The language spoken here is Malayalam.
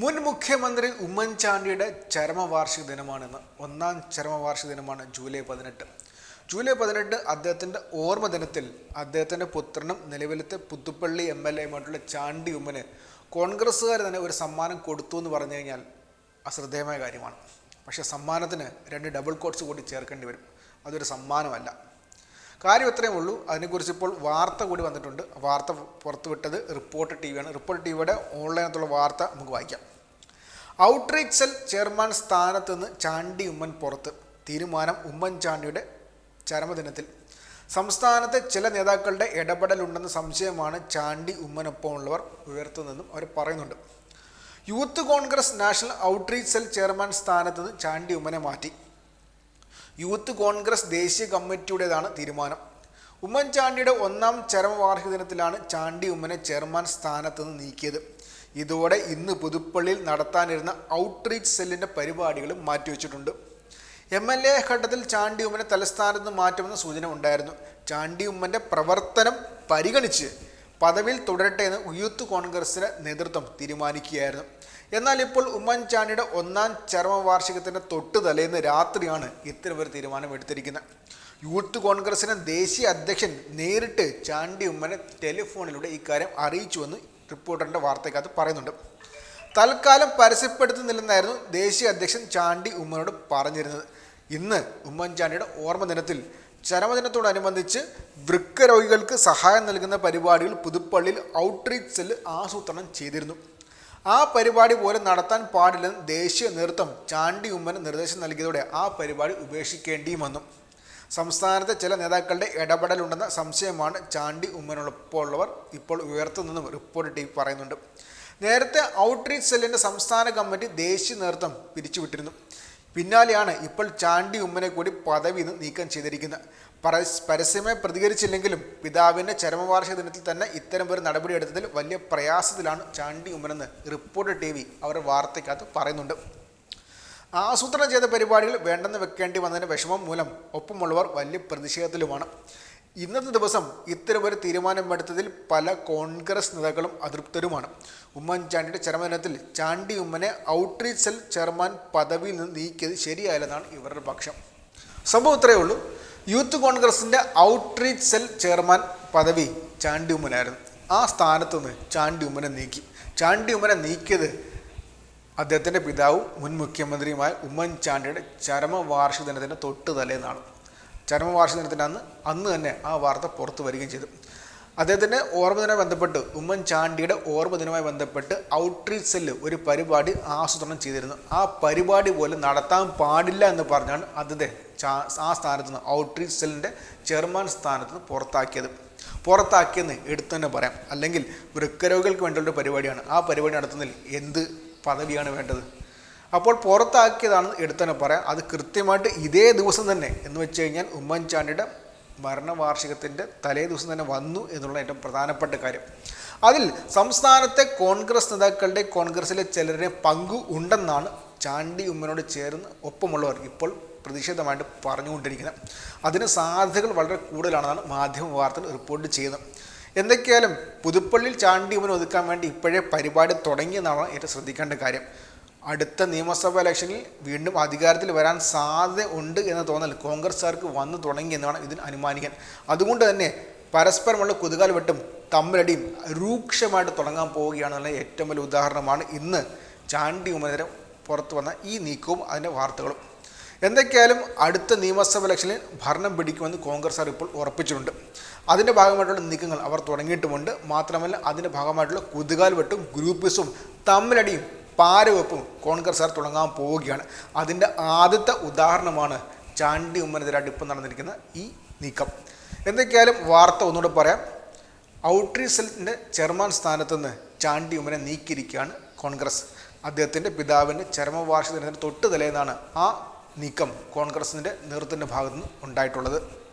മുൻ മുഖ്യമന്ത്രി ഉമ്മൻചാണ്ടിയുടെ ചരമവാർഷിക ദിനമാണിന്ന് ഒന്നാം ചരമവാർഷിക ദിനമാണ് ജൂലൈ പതിനെട്ട്. ജൂലൈ പതിനെട്ട് അദ്ദേഹത്തിന്റെ ഓർമ്മ ദിനത്തിൽ അദ്ദേഹത്തിന്റെ പുത്രനും നിലവിലത്തെ പുത്തുപ്പള്ളി എം എൽ എയുമായിട്ടുള്ള ചാണ്ടി ഉമ്മന് കോൺഗ്രസ്സുകാർ തന്നെ ഒരു സമ്മാനം കൊടുത്തു എന്ന് പറഞ്ഞു കഴിഞ്ഞാൽ അശ്രദ്ധേയമായ കാര്യമാണ്. പക്ഷേ സമ്മാനത്തിന് രണ്ട് ഡബിൾ കോട്ട്സ് കൂടി ചേർക്കേണ്ടി വരും. അതൊരു സമ്മാനമല്ല. കാര്യം ഇത്രയേ ഉള്ളൂ. അതിനെക്കുറിച്ച് ഇപ്പോൾ വാർത്ത കൂടി വന്നിട്ടുണ്ട്. വാർത്ത പുറത്തുവിട്ടത് റിപ്പോർട്ട് ടി വിയാണ് റിപ്പോർട്ട് ടി വിയുടെ ഓൺലൈനകത്തുള്ള വാർത്ത നമുക്ക് വായിക്കാം. ഔട്ട്റീച്ച് സെൽ ചെയർമാൻ സ്ഥാനത്ത് നിന്ന് ചാണ്ടി ഉമ്മൻ പുറത്ത്. തീരുമാനം ഉമ്മൻചാണ്ടിയുടെ ചരമദിനത്തിൽ. സംസ്ഥാനത്തെ ചില നേതാക്കളുടെ ഇടപെടലുണ്ടെന്ന സംശയമാണ് ചാണ്ടി ഉമ്മനൊപ്പമുള്ളവർ ഉയർത്തുന്നതെന്നും അവർ പറയുന്നുണ്ട്. Youth Congress national outreach cell chairman സ്ഥാനത്ത് നിന്ന് ചാണ്ടി ഉമ്മനെ മാറ്റി. യൂത്ത് കോൺഗ്രസ് ദേശീയ കമ്മിറ്റിയുടേതാണ് തീരുമാനം. ഉമ്മൻചാണ്ടിയുടെ ഒന്നാം ചരമവാർഷിക ദിനത്തിലാണ് ചാണ്ടി ഉമ്മനെ ചെയർമാൻ സ്ഥാനത്ത് നിന്ന് നീക്കിയത്. ഇതോടെ ഇന്ന് പുതുപ്പള്ളിയിൽ നടത്താനിരുന്ന ഔട്ട്റീച്ച് സെല്ലിന്റെ പരിപാടികളും മാറ്റിവെച്ചിട്ടുണ്ട് എം എൽ എ ഘട്ടത്തിൽ ചാണ്ടി ഉമ്മനെ തലസ്ഥാനത്ത് മാറ്റുമെന്ന സൂചന ഉണ്ടായിരുന്നു. ചാണ്ടി ഉമ്മന്റെ പ്രവർത്തനം പരിഗണിച്ച് പദവിയിൽ തുടരട്ടെ എന്ന് യൂത്ത് കോൺഗ്രസിന് നേതൃത്വം തീരുമാനിക്കുകയായിരുന്നു. എന്നാൽ ഇപ്പോൾ ഉമ്മൻചാണ്ടിയുടെ ഒന്നാം ചരമവാർഷികത്തിന്റെ തൊട്ട് തലേന്ന് രാത്രിയാണ് ഇത്തരമൊരു തീരുമാനം എടുത്തിരിക്കുന്നത്. യൂത്ത് കോൺഗ്രസിന് ദേശീയ അധ്യക്ഷൻ നേരിട്ട് ചാണ്ടി ഉമ്മനെ ടെലിഫോണിലൂടെ ഇക്കാര്യം അറിയിച്ചുവെന്ന് റിപ്പോർട്ടറിന്റെ വാർത്തയ്ക്കകത്ത് പറയുന്നുണ്ട്. തൽക്കാലം പരസ്യപ്പെടുത്തുന്നില്ലെന്നായിരുന്നു ദേശീയ അധ്യക്ഷൻ ചാണ്ടി ഉമ്മനോട് പറഞ്ഞിരുന്നത്. ഇന്ന് ഉമ്മൻചാണ്ടിയുടെ ഓർമ്മ ദിനത്തിൽ ചരമദിനത്തോടനുബന്ധിച്ച് വൃക്ക രോഗികൾക്ക് സഹായം നൽകുന്ന പരിപാടികൾ പുതുപ്പള്ളിയിൽ ഔട്ട്റീച്ച് സെൽ ആസൂത്രണം ചെയ്തിരുന്നു. ആ പരിപാടി പോലെ നടത്താൻ പാടില്ലെന്ന് ദേശീയ നേതൃത്വം ചാണ്ടി ഉമ്മന് നിർദ്ദേശം നൽകിയതോടെ ആ പരിപാടി ഉപേക്ഷിക്കേണ്ടിയും വന്നു. സംസ്ഥാനത്തെ ചില നേതാക്കളുടെ ഇടപെടലുണ്ടെന്ന സംശയമാണ് ചാണ്ടി ഉമ്മനോടൊപ്പമുള്ളവർ ഇപ്പോൾ ഉയർത്തുന്നതെന്നും റിപ്പോർട്ട് ടി പറയുന്നുണ്ട്. നേരത്തെ ഔട്ട്റീച്ച് സെല്ലിന്റെ സംസ്ഥാന കമ്മിറ്റി ദേശീയ നേതൃത്വം പിരിച്ചുവിട്ടിരുന്നു. പിന്നാലെയാണ് ഇപ്പോൾ ചാണ്ടി ഉമ്മനെ കൂടി പദവി നിന്ന് നീക്കം ചെയ്തിരിക്കുന്നത്. പരസ് പരസ്യമായി പ്രതികരിച്ചില്ലെങ്കിലും പിതാവിന്റെ ചരമവാർഷിക ദിനത്തിൽ തന്നെ ഇത്തരം ഒരു നടപടിയെടുത്തതിൽ വലിയ പ്രയാസത്തിലാണ് ചാണ്ടി ഉമ്മനെന്ന് റിപ്പോർട്ടർ ടി വി അവരുടെ വാർത്തയ്ക്കകത്ത് പറയുന്നുണ്ട്. ആസൂത്രണം ചെയ്ത പരിപാടികൾ വേണ്ടെന്ന് വെക്കേണ്ടി വന്നതിന് വിഷമം മൂലം ഒപ്പമുള്ളവർ വലിയ പ്രതിഷേധത്തിലുമാണ്. ഇന്നത്തെ ദിവസം ഇത്തരമൊരു തീരുമാനമെടുത്തതിൽ പല കോൺഗ്രസ് നേതാക്കളും അതൃപ്തരുമാണ്. ഉമ്മൻചാണ്ടിയുടെ ചരമദിനത്തിൽ ചാണ്ടി ഉമ്മനെ ഔട്ട്റീച്ച് സെൽ ചെയർമാൻ പദവിയിൽ നിന്ന് നീക്കിയത് ശരിയായില്ലെന്നാണ് ഇവരുടെ പക്ഷം. സംഭവം ഇത്രയേ ഉള്ളൂ. യൂത്ത് കോൺഗ്രസിന്റെ ഔട്ട്റീച്ച് സെൽ ചെയർമാൻ പദവി ചാണ്ടി ഉമ്മനായിരുന്നു. ആ സ്ഥാനത്ത് നിന്ന് ചാണ്ടി ഉമ്മനെ നീക്കി. ചാണ്ടി ഉമ്മനെ നീക്കിയത് അദ്ദേഹത്തിന്റെ പിതാവും മുൻ മുഖ്യമന്ത്രിയുമായ ഉമ്മൻചാണ്ടിയുടെ ചരമവാർഷിക ദിനത്തിന്റെ തൊട്ട് തലേന്നാണ് ചരമവാർഷിക ദിനത്തിന്റെ അന്ന് അന്ന് തന്നെ ആ വാർത്ത പുറത്തു വരികയും ചെയ്തു. അദ്ദേഹത്തിന്റെ ഓർമ്മദിനമായി ബന്ധപ്പെട്ട് ഉമ്മൻചാണ്ടിയുടെ ഓർമ്മദിനവുമായി ബന്ധപ്പെട്ട് ഔട്ട്റീച്ച് സെല്ല് ഒരു പരിപാടി ആസൂത്രണം ചെയ്തിരുന്നു. ആ പരിപാടി പോലും നടത്താൻ പാടില്ല എന്ന് പറഞ്ഞാണ് അദ്ദേഹത്തെ ആ സ്ഥാനത്ത് നിന്ന് ഔട്ട്റീച്ച് സെല്ലിന്റെ ചെയർമാൻ സ്ഥാനത്ത് നിന്ന് പുറത്താക്കിയത്. പുറത്താക്കിയെന്ന് എടുത്തു തന്നെ പറയാം. അല്ലെങ്കിൽ വൃക്കരോഗികൾക്ക് വേണ്ടിയുള്ള പരിപാടിയാണ്. ആ പരിപാടി നടത്തുന്നതിൽ എന്ത് പദവിയാണ് വേണ്ടത്? അപ്പോൾ പുറത്താക്കിയതാണെന്ന് എടുത്തന്നെ പറയാം. അത് കൃത്യമായിട്ട് ഇതേ ദിവസം തന്നെ എന്ന് വെച്ച് കഴിഞ്ഞാൽ ഉമ്മൻചാണ്ടിയുടെ മരണവാർഷികത്തിന്റെ തലേ ദിവസം തന്നെ വന്നു എന്നുള്ള ഏറ്റവും പ്രധാനപ്പെട്ട കാര്യം. അതിൽ സംസ്ഥാനത്തെ കോൺഗ്രസ് നേതാക്കളുടെ കോൺഗ്രസിലെ ചിലരുടെ പങ്കു ഉണ്ടെന്നാണ് ചാണ്ടി ഉമ്മനോട് ചേർന്ന് ഒപ്പമുള്ളവർ ഇപ്പോൾ പ്രതിഷേധമായിട്ട് പറഞ്ഞുകൊണ്ടിരിക്കുന്നത്. അതിന് സാധ്യതകൾ വളരെ കൂടുതലാണെന്നാണ് മാധ്യമ വാർത്തകൾ റിപ്പോർട്ട് ചെയ്യുന്നത്. എന്തൊക്കെയായാലും പുതുപ്പള്ളിയിൽ ചാണ്ടി ഉമ്മൻ ഒതുക്കാൻ വേണ്ടി ഇപ്പോഴേ പരിപാടി തുടങ്ങിയെന്നാണ് ഏറ്റവും ശ്രദ്ധിക്കേണ്ട കാര്യം. അടുത്ത നിയമസഭാ ഇലക്ഷനിൽ വീണ്ടും അധികാരത്തിൽ വരാൻ സാധ്യത ഉണ്ട് എന്ന് തോന്നൽ കോൺഗ്രസ്സുകാർക്ക് വന്നു തുടങ്ങി എന്നാണ് ഇതിന് അനുമാനിക്കാൻ. അതുകൊണ്ട് തന്നെ പരസ്പരമുള്ള കുതുകാൽ വെട്ടും തമ്മിലടിയും രൂക്ഷമായിട്ട് തുടങ്ങാൻ പോവുകയാണെന്നുള്ള ഏറ്റവും വലിയ ഉദാഹരണമാണ് ഇന്ന് ചാണ്ടി ഉമ്മനെതിരെ പുറത്തു വന്ന ഈ നീക്കവും അതിന്റെ വാർത്തകളും. എന്തൊക്കെയായാലും അടുത്ത നിയമസഭ ഇലക്ഷനിൽ ഭരണം പിടിക്കുമെന്ന് കോൺഗ്രസ്സുകാർ ഇപ്പോൾ ഉറപ്പിച്ചിട്ടുണ്ട്. അതിന്റെ ഭാഗമായിട്ടുള്ള നീക്കങ്ങൾ അവർ തുടങ്ങിയിട്ടുമുണ്ട്. മാത്രമല്ല അതിന്റെ ഭാഗമായിട്ടുള്ള കുതുകാൽ വെട്ടും ഗ്രൂപ്പിസും തമ്മിലടിയും പാരവെപ്പും കോൺഗ്രസ് സാർ തുടങ്ങാൻ പോവുകയാണ്. അതിന്റെ ആദ്യത്തെ ഉദാഹരണമാണ് ചാണ്ടി ഉമ്മനെതിരായിട്ട് ഇപ്പം നടന്നിരിക്കുന്ന ഈ നീക്കം. എന്തൊക്കെയായാലും വാർത്ത ഒന്നുകൂടെ പറയാം. ഔട്ട്റീച്ച് സെല്ലിന്റെ ചെയർമാൻ സ്ഥാനത്ത് നിന്ന് ചാണ്ടി ഉമ്മനെ നീക്കിയിരിക്കുകയാണ് കോൺഗ്രസ്. അദ്ദേഹത്തിന്റെ പിതാവിന്റെ ചരമവാർഷിക ദിനത്തിന് തൊട്ട് തലേന്നാണ് ആ നീക്കം കോൺഗ്രസിന്റെ നേതൃത്വത്തിന്റെ ഭാഗത്തുനിന്ന് ഉണ്ടായിട്ടുള്ളത്.